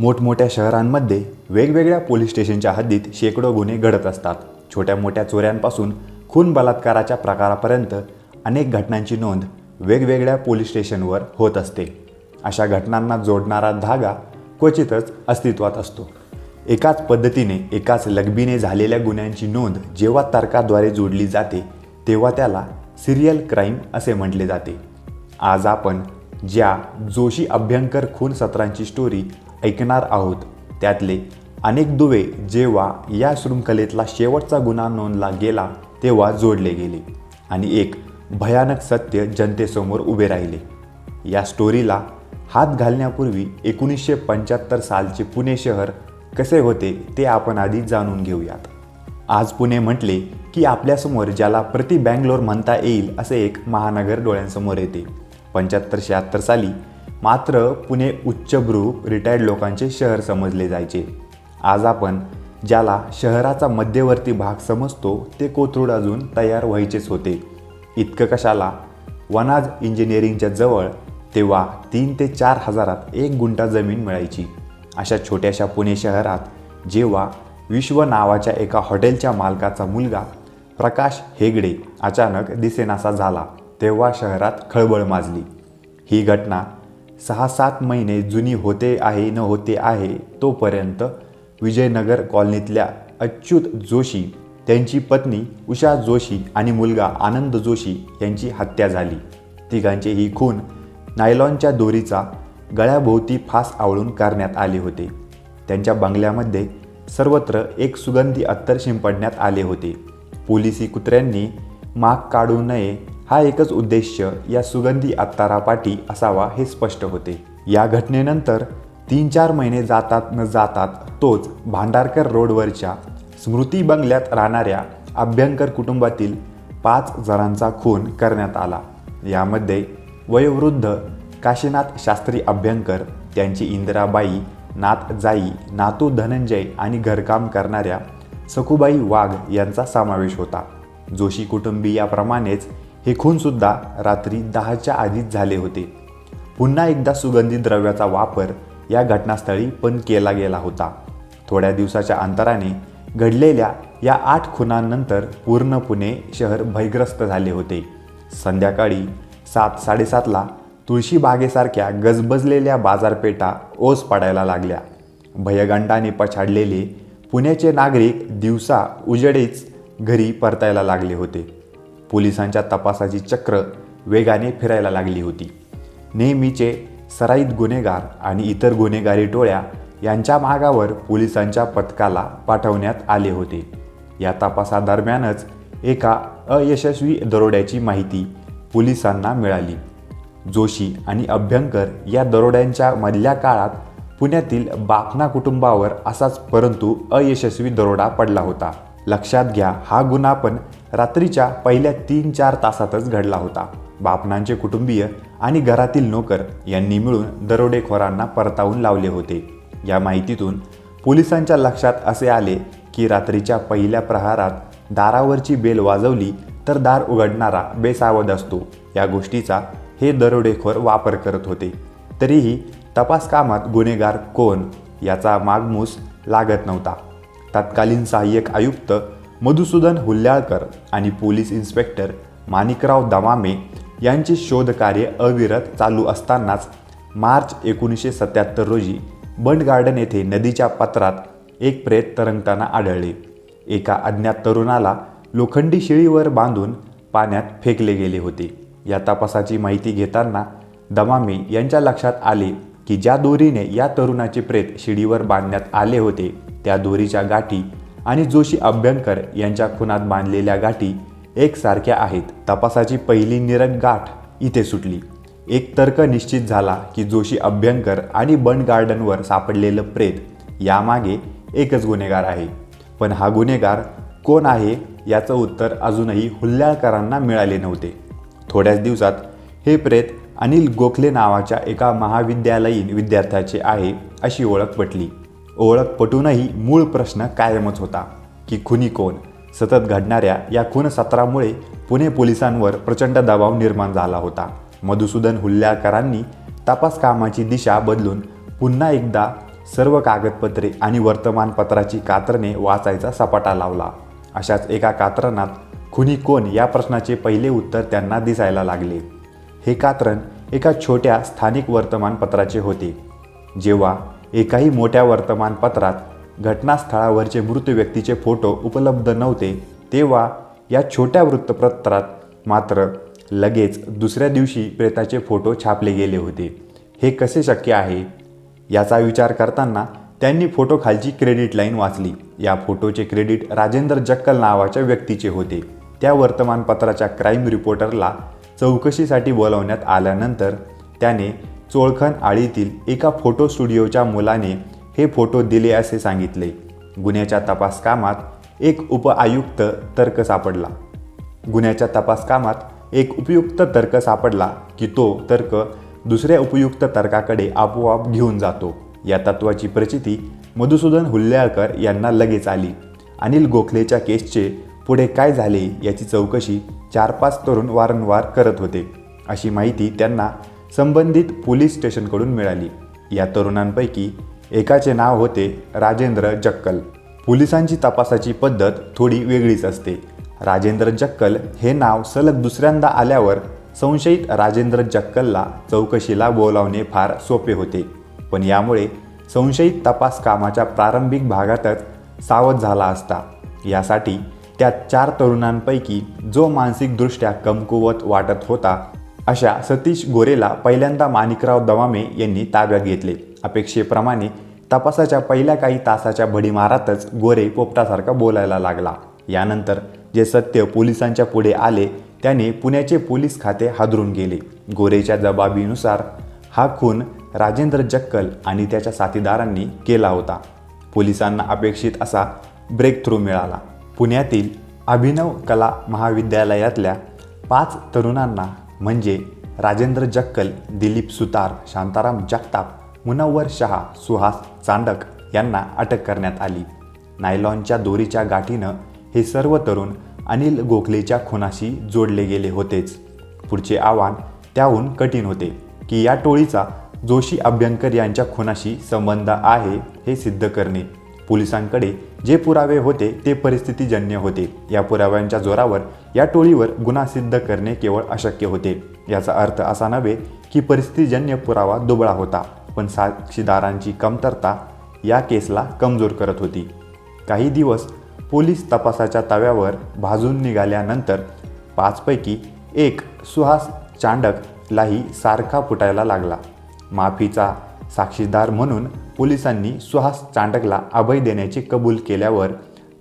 मोठमोठ्या शहरांमध्ये वेगवेगळ्या पोलीस स्टेशनच्या हद्दीत शेकडो गुन्हे घडत असतात. छोट्या मोठ्या चोऱ्यांपासून खून बलात्काराच्या प्रकारापर्यंत अनेक घटनांची नोंद वेगवेगळ्या पोलीस स्टेशनवर होत असते. अशा घटनांना जोडणारा धागा क्वचितच अस्तित्वात असतो. एकाच पद्धतीने एकाच लगबीने झालेल्या गुन्ह्यांची नोंद जेव्हा तर्काद्वारे जोडली जाते तेव्हा त्याला सिरियल क्राईम असे म्हटले जाते. आज आपण ज्या जोशी अभ्यंकर खून सत्रांची स्टोरी ऐकणार आहोत. त्यातले अनेक दुवे जेव्हा या शृंखलेतला शेवटचा गुन्हा नोंदला गेला तेव्हा जोडले गेले आणि एक भयानक सत्य जनतेसमोर उभे राहिले. या स्टोरीला हात घालण्यापूर्वी एकोणीसशे पंच्याहत्तर सालचे पुणे शहर कसे होते ते आपण आधी जाणून घेऊयात. आज पुणे म्हटले की आपल्यासमोर ज्याला प्रति बँगलोर म्हणता येईल असे एक महानगर डोळ्यांसमोर येते. पंच्याहत्तर शहात्तर साली मात्र पुणे उच्चभ्रू रिटायर्ड लोकांचे शहर समजले जायचे. आज आपण ज्याला शहराचा मध्यवर्ती भाग समजतो ते कोथरूड अजून तयार व्हायचेच होते. इतकं कशाला? वनाज इंजिनिअरिंगच्या जवळ तेव्हा तीन ते चार हजारात एक गुंठा जमीन मिळायची. अशा छोट्याशा पुणे शहरात जेव्हा विश्व नावाच्या एका हॉटेलच्या मालकाचा मुलगा प्रकाश हेगडे अचानक दिसेनासा झाला तेव्हा शहरात खळबळ माजली. ही घटना सहा सात महिने जुनी होते आहे न होते आहे तोपर्यंत विजयनगर कॉलनीतल्या अच्युत जोशी त्यांची पत्नी उषा जोशी आणि मुलगा आनंद जोशी यांची हत्या झाली. तिघांचे ही खून नायलॉनच्या दोरीचा गळ्याभोवती फास आवळून करण्यात आले होते. त्यांच्या बंगल्यामध्ये सर्वत्र एक सुगंधी अत्तर शिंपडण्यात आले होते. पोलिसी कुत्र्यांनी माग काढू नये हा एकच उद्देश या सुगंधी अत्तारापाठी असावा हे स्पष्ट होते. या घटनेनंतर तीन चार महिने जातात न जातात तोच भांडारकर रोडवरच्या स्मृती बंगल्यात राहणाऱ्या अभ्यंकर कुटुंबातील पाच जणांचा खून करण्यात आला. यामध्ये वयोवृद्ध काशीनाथ शास्त्री अभ्यंकर त्यांची इंदिराबाई नात जाई नातू धनंजय आणि घरकाम करणाऱ्या सखुबाई वाघ यांचा समावेश होता. जोशी कुटुंबीयाप्रमाणेच हे खूनसुद्धा रात्री दहाच्या आधीच झाले होते. पुन्हा एकदा सुगंधी द्रव्याचा वापर या घटनास्थळी पण केला गेला होता. थोड्या दिवसाच्या अंतराने घडलेल्या या आठ खुनांनंतर पूर्ण पुणे शहर भयग्रस्त झाले होते. संध्याकाळी सात साडेसातला तुळशी बागेसारख्या गजबजलेल्या बाजारपेठा ओस पडायला लागल्या. भयगंडाने पछाडलेले पुण्याचे नागरिक दिवसा उजेडेच घरी परतायला लागले होते. पोलिसांच्या तपासाची चक्र वेगाने फिरायला लागली होती. नेहमीचे सराईत गुन्हेगार आणि इतर गुन्हेगारी टोळ्या यांच्या मागावर पोलिसांच्या पथकाला पाठवण्यात आले होते. या तपासादरम्यानच एका अयशस्वी दरोड्याची माहिती पोलिसांना मिळाली. जोशी आणि अभ्यंकर या दरोड्यांच्या मधल्या काळात पुण्यातील बापना कुटुंबावर असाच परंतु अयशस्वी दरोडा पडला होता. लक्षात घ्या हा गुन्हा पण रात्रीच्या पहिल्या तीन चार तासातच घडला होता. बापनांचे कुटुंबीय आणि घरातील नोकर यांनी मिळून दरोडेखोरांना परतावून लावले होते. या माहितीतून पोलिसांच्या लक्षात असे आले की रात्रीच्या पहिल्या प्रहारात दारावरची बेल वाजवली तर दार उघडणारा बेसावध असतो. या गोष्टीचा हे दरोडेखोर वापर करत होते. तरीही तपास कामात गुन्हेगार कोण याचा मागमूस लागत नव्हता. तत्कालीन सहाय्यक आयुक्त मधुसूदन हुल्ल्याळकर आणि पोलीस इन्स्पेक्टर माणिकराव दमामे यांचे शोधकार्य अविरत चालू असतानाच मार्च एकोणीसशे सत्याहत्तर रोजी बंड गार्डन येथे नदीच्या पत्रात एक प्रेत तरंगताना आढळले. एका अज्ञात तरुणाला लोखंडी शिळीवर बांधून पाण्यात फेकले गेले होते. या तपासाची माहिती घेताना दमामे यांच्या लक्षात आले की ज्या दोरीने या तरुणाचे प्रेत शिडीवर बांधण्यात आले होते त्या दोरीच्या गाठी आणि जोशी अभ्यंकर यांच्या खुनात बांधलेल्या गाठी एकसारख्या आहेत. तपासाची पहिली निरग गाठ इथे सुटली. एक तर्क निश्चित झाला की जोशी अभ्यंकर आणि बंड गार्डनवर सापडलेलं प्रेत यामागे एकच गुन्हेगार आहे. पण हा गुन्हेगार कोण आहे याचं उत्तर अजूनही हुल्ल्याळकरांना मिळाले नव्हते. थोड्याच दिवसात हे प्रेत अनिल गोखले नावाच्या एका महाविद्यालयीन विद्यार्थ्याचे आहे अशी ओळख पटली. ओळख पटूनही मूळ प्रश्न कायमच होता की खुनी कोण? सतत घडणाऱ्या या खून सत्रामुळे पुणे पोलिसांवर प्रचंड दबाव निर्माण झाला होता. मधुसूदन हुल्ल्याकरांनी तपास कामाची दिशा बदलून पुन्हा एकदा सर्व कागदपत्रे आणि वर्तमानपत्राची कात्रणे वाचायचा सपाटा लावला. अशाच एका कात्रणात खुनी कोण या प्रश्नाचे पहिले उत्तर त्यांना दिसायला लागले. हे कात्रण एका छोट्या स्थानिक वर्तमानपत्राचे होते. जेव्हा एकाही मोठ्या वर्तमानपत्रात घटनास्थळावरचे मृत व्यक्तीचे फोटो उपलब्ध नव्हते तेव्हा या छोट्या वृत्तपत्रात मात्र लगेच दुसऱ्या दिवशी प्रेताचे फोटो छापले गेले होते. हे कसे शक्य आहे? याचा विचार करताना त्यांनी फोटो खालची क्रेडिट लाईन वाचली. या फोटोचे क्रेडिट राजेंद्र जक्कल नावाच्या व्यक्तीचे होते. त्या वर्तमानपत्राच्या क्राईम रिपोर्टरला चौकशीसाठी बोलावण्यात आल्यानंतर त्याने चोळखण आळीतील एका फोटो स्टुडिओच्या मुलाने हे फोटो दिले असे सांगितले. गुन्ह्याच्या तपास कामात एक उपआयुक्त तर्क सापडला. गुन्ह्याच्या तपास कामात एक उपयुक्त तर्क सापडला की तो तर्क दुसऱ्या उपयुक्त तर्काकडे आपोआप घेऊन जातो. या तत्वाची प्रचिती मधुसूदन हुल्ल्याळकर यांना लगेच आली. अनिल गोखलेच्या केसचे पुढे काय झाले याची चौकशी चार पाच तरुण वारंवार करत होते. अशी माहिती त्यांना संबंधित पोलीस स्टेशनकडून मिळाली. या तरुणांपैकी एकाचे नाव होते राजेंद्र जक्कल. पोलिसांची तपासाची पद्धत थोडी वेगळीच असते. राजेंद्र जक्कल हे नाव सलग दुसऱ्यांदा आल्यावर संशयित राजेंद्र जक्कलला चौकशीला बोलावणे फार सोपे होते. पण यामुळे संशयित तपास कामाच्या प्रारंभिक भागातच सावध झाला असता. यासाठी त्या चार तरुणांपैकी जो मानसिकदृष्ट्या कमकुवत वाटत होता अशा सतीश गोरेला पहिल्यांदा माणिकराव दवामे यांनी ताब्यात घेतले. अपेक्षेप्रमाणे तपासाच्या पहिल्या काही तासाच्या भडीमारातच गोरे पोपटासारखा बोलायला लागला. यानंतर जे सत्य पोलिसांच्या पुढे आले त्याने पुण्याचे पोलीस खाते हादरून गेले. गोरेच्या जबाबीनुसार हा खून राजेंद्र जक्कल आणि त्याच्या साथीदारांनी केला होता. पोलिसांना अपेक्षित असा ब्रेक थ्रू मिळाला. पुण्यातील अभिनव कला महाविद्यालयातल्या पाच तरुणांना म्हणजे राजेंद्र जक्कल दिलीप सुतार शांताराम जगताप मुनव्वर शहा सुहास चांडक यांना अटक करण्यात आली. नायलॉनच्या दोरीच्या गाठीनं हे सर्व तरुण अनिल गोखलेच्या खुनाशी जोडले गेले होतेच. पुढचे आव्हान त्याहून कठीण होते की या टोळीचा जोशी अभ्यंकर यांच्या खुनाशी संबंध आहे हे सिद्ध करणे. पोलिसांकडे जे पुरावे होते ते परिस्थितीजन्य होते. या पुराव्यांच्या जोरावर या टोळीवर गुन्हा सिद्ध करणे केवळ अशक्य होते. याचा अर्थ असा नव्हे की परिस्थितीजन्य पुरावा दुबळा होता पण साक्षीदारांची कमतरता या केसला कमजोर करत होती. काही दिवस पोलीस तपासाच्या तव्यावर भाजून निघाल्यानंतर पाचपैकी एक सुहास चांडकलाही सारखा फुटायला लागला. माफीचा साक्षीदार म्हणून पोलिसांनी सुहास चांडकला अभय देण्याचे कबूल केल्यावर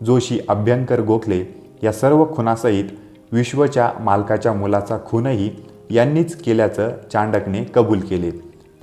जोशी अभ्यंकर गोखले या सर्व खुनासहित विश्वच्या मालकाच्या मुलाचा खूनही यांनीच केल्याचं चांडकने कबूल केले.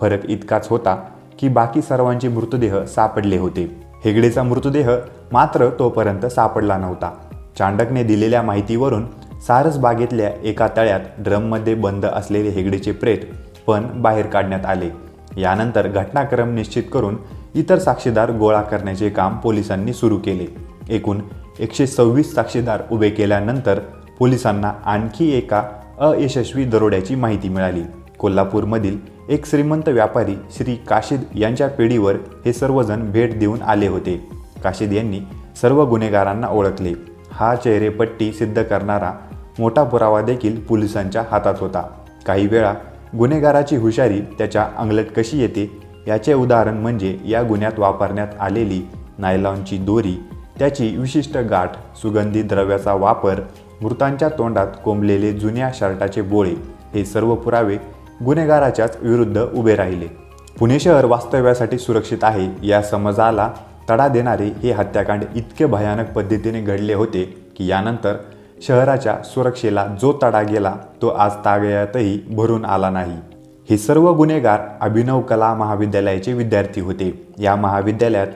फरक इतकाच होता की बाकी सर्वांचे मृतदेह सापडले होते. हेगडेचा मृतदेह मात्र तोपर्यंत सापडला नव्हता. चांडकने दिलेल्या माहितीवरून सारस बागेतल्या एका तळ्यात ड्रममध्ये बंद असलेले हेगडेचे प्रेत पण बाहेर काढण्यात आले. यानंतर घटनाक्रम निश्चित करून इतर साक्षीदार गोळा करण्याचे काम पोलिसांनी सुरू केले. एकूण एकशे सव्वीस साक्षीदार उभे केल्यानंतर पोलिसांना आणखी एका अयशस्वी दरोड्याची माहिती मिळाली. कोल्हापूरमधील एक श्रीमंत व्यापारी श्री काशीद यांच्या पिढीवर हे सर्वजण भेट देऊन आले होते. काशीद यांनी सर्व गुन्हेगारांना ओळखले. हा चेहरेपट्टी सिद्ध करणारा मोठा पुरावा देखील पोलिसांच्या हातात होता. काही वेळा गुन्हेगाराची हुशारी त्याच्या अंगलट कशी येते? याचे उदाहरण म्हणजे या गुन्ह्यात वापरण्यात आलेली नायलॉनची दोरी त्याची विशिष्ट गाठ सुगंधी द्रव्याचा वापर मृतांच्या तोंडात कोंबलेले जुन्या शर्टाचे बोळे हे सर्व पुरावे गुन्हेगाराच्याच विरुद्ध उभे राहिले. पुणे शहर वास्तव्यासाठी सुरक्षित आहे या समजाला तडा देणारे हे हत्याकांड इतके भयानक पद्धतीने घडले होते की यानंतर शहराच्या सुरक्षेला जो तडा गेला तो आज तागयातही भरून आला नाही. हे सर्व गुन्हेगार अभिनव कला महाविद्यालयाचे विद्यार्थी होते. या महाविद्यालयात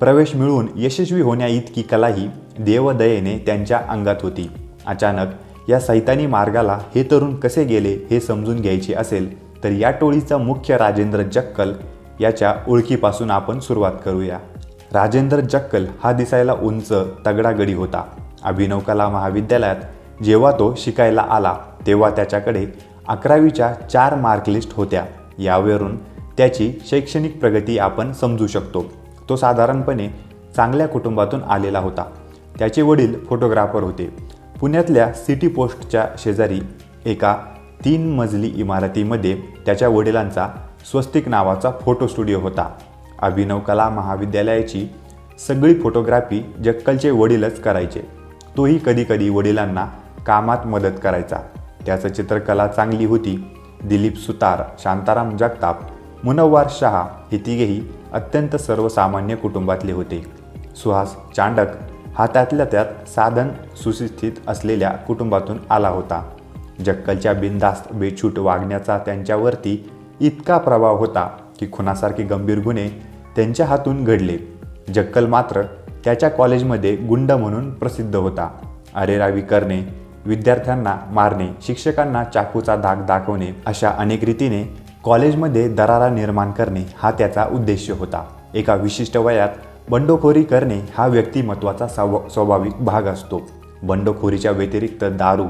प्रवेश मिळवून यशस्वी होण्या इतकी कलाही देवदयेने त्यांच्या अंगात होती. अचानक या सैतानी मार्गाला हे तरुण कसे गेले हे समजून घ्यायचे असेल तर या टोळीचा मुख्य राजेंद्र जक्कल याच्या ओळखीपासून आपण सुरुवात करूया. राजेंद्र जक्कल हा दिसायला उंच तगडागडी होता. अभिनव कला महाविद्यालयात जेव्हा तो शिकायला आला तेव्हा त्याच्याकडे अकरावीच्या चार मार्कलिस्ट होत्या. यावरून त्याची शैक्षणिक प्रगती आपण समजू शकतो. तो साधारणपणे चांगल्या कुटुंबातून आलेला होता. त्याचे वडील फोटोग्राफर होते. पुण्यातल्या सिटी पोस्टच्या शेजारी एका तीन मजली इमारतीमध्ये त्याच्या वडिलांचा स्वस्तिक नावाचा फोटो स्टुडिओ होता. अभिनव कला महाविद्यालयाची सगळी फोटोग्राफी जक्कलचे वडीलच करायचे. तोही कधीकधी वडिलांना कामात मदत करायचा. त्याचं चित्रकला चांगली होती. दिलीप सुतार शांताराम जगताप मुनव्वार शहा हे तिघेही अत्यंत सर्वसामान्य कुटुंबातले होते. सुहास चांडक हा त्यातल्या त्यात साधन सुस्थित असलेल्या कुटुंबातून आला होता. जक्कलच्या बिनधास्त बेछूट वागण्याचा त्यांच्यावरती इतका प्रभाव होता की खुनासारखे गंभीर गुन्हे त्यांच्या हातून घडले. जक्कल मात्र त्याच्या कॉलेजमध्ये गुंड म्हणून प्रसिद्ध होता. अरेरावी करणे विद्यार्थ्यांना मारणे शिक्षकांना चाकूचा धाक दाखवणे अशा अनेक रीतीने कॉलेजमध्ये दरारा निर्माण करणे हा त्याचा उद्देश होता. एका विशिष्ट वयात बंडखोरी करणे हा व्यक्तिमत्वाचा स्वाव स्वाभाविक भाग असतो. बंडखोरीच्या व्यतिरिक्त दारू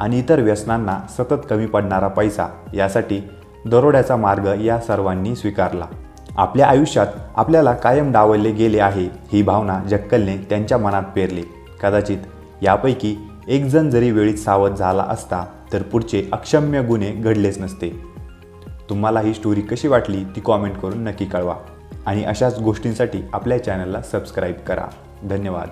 आणि इतर व्यसनांना सतत कमी पडणारा पैसा यासाठी दरोड्याचा मार्ग या सर्वांनी स्वीकारला. आपल्या आयुष्यात आपल्याला कायम डावलले गेले आहे ही भावना जक्कलने त्यांच्या मनात पेरली. कदाचित यापैकी एकजण जरी वेळीत सावध झाला असता तर पुढचे अक्षम्य गुन्हे घडलेच नसते. तुम्हाला ही स्टोरी कशी वाटली ती कॉमेंट करून नक्की कळवा. आणि अशाच गोष्टींसाठी आपल्या चॅनलला सबस्क्राईब करा. धन्यवाद.